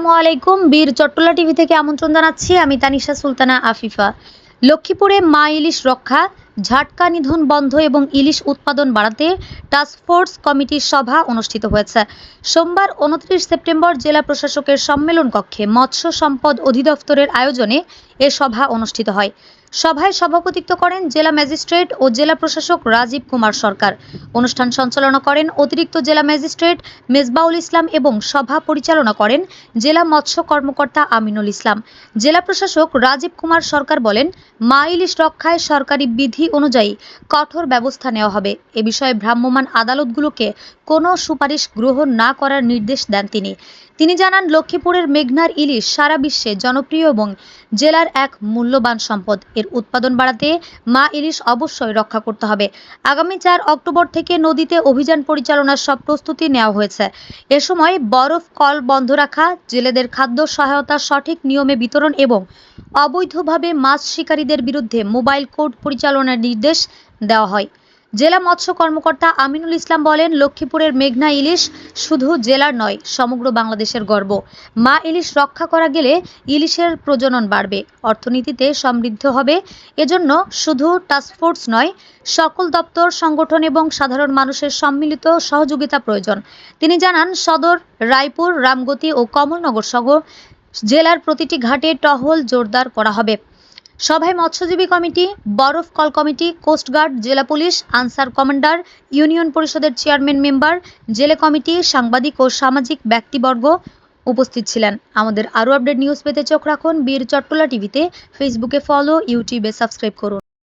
আসসালামু আলাইকুম। বীর চট্টলা টিভি থেকে আমন্ত্রণ জানাচ্ছি। আমি তানিশা সুলতানা আফিফা। লক্ষ্মীপুরে মা ইলিশ রক্ষা, ঝাটকা নিধন বন্ধ এবং ইলিশ উৎপাদন বাড়াতে টাস্কফোর্স কমিটির সভা অনুষ্ঠিত হয়েছে। সোমবার উনত্রিশ সেপ্টেম্বর জেলা প্রশাসকের সম্মেলন কক্ষে মৎস্য সম্পদ অধিদপ্তরের আয়োজনে এ সভা অনুষ্ঠিত হয়। সভায় সভাপতিত্ব করেন জেলা ম্যাজিস্ট্রেট ও জেলা প্রশাসক রাজীব কুমার সরকার। অনুষ্ঠান সঞ্চালনা করেন অতিরিক্ত জেলা ম্যাজিস্ট্রেট মেজবাউল ইসলাম এবং সভা পরিচালনা করেন জেলা মৎস্য কর্মকর্তা আমিনুল ইসলাম। জেলা প্রশাসক রাজীব কুমার সরকার বলেন মা ইলিশ রক্ষায় সরকারি বিধি অনুযায়ী কঠোর ব্যবস্থা নেওয়া হবে। এ বিষয়ে ভ্রাম্যমাণ আদালতগুলোকে কোনো সুপারিশ গ্রহণ না করার নির্দেশ দেন তিনি। তিনি জানান, লক্ষ্মীপুরের মেঘনার ইলিশ সারা বিশ্বে জনপ্রিয় এবং জেলার এক মূল্যবান সম্পদ। এর উৎপাদন বাড়াতে মা ইলিশ অবশ্যই রক্ষা করতে হবে। আগামী চার অক্টোবর থেকে নদীতে অভিযান পরিচালনার সব প্রস্তুতি নেওয়া হয়েছে। এ সময় বরফ, কল বন্ধ রাখা, জেলেদের খাদ্য সহায়তা সঠিক নিয়মে বিতরণ এবং অবৈধভাবে মাছ শিকারীদের বিরুদ্ধে মোবাইল কোর্ট পরিচালনার নির্দেশ দেওয়া হয়। জেলা মৎস্য কর্মকর্তা আমিনুল ইসলাম বলেন, লক্ষ্মীপুরের মেঘনা ইলিশ শুধু জেলার নয়, সমগ্র বাংলাদেশের গর্ব। মা ইলিশ রক্ষা করা গেলে ইলিশের প্রজনন বাড়বে, অর্থনীতিতে সমৃদ্ধ হবে। এজন্য শুধু টাস্কফোর্স নয়, সকল দপ্তর, সংগঠন এবং সাধারণ মানুষের সম্মিলিত সহযোগিতা প্রয়োজন। তিনি জানান, সদর, রায়পুর, রামগতি ও কমলনগর সহ জেলার প্রতিটি ঘাটে টহল জোরদার করা হবে। সভায় মৎস্যজীবী কমিটি, বরফ কল কমিটি কোস্টগার্ড জেলা পুলিশ, আনসার কমান্ডার, ইউনিয়ন পরিষদের চেয়ারম্যান মেম্বার, জেলে কমিটি, সাংবাদিক ও সামাজিক ব্যক্তিবর্গ উপস্থিত ছিলেন। আমাদের আরও আপডেট নিউজ পেতে চোখ রাখুন বীর চট্টলা টিভিতে। ফেসবুকে ফলো, ইউটিউবে সাবস্ক্রাইব করুন।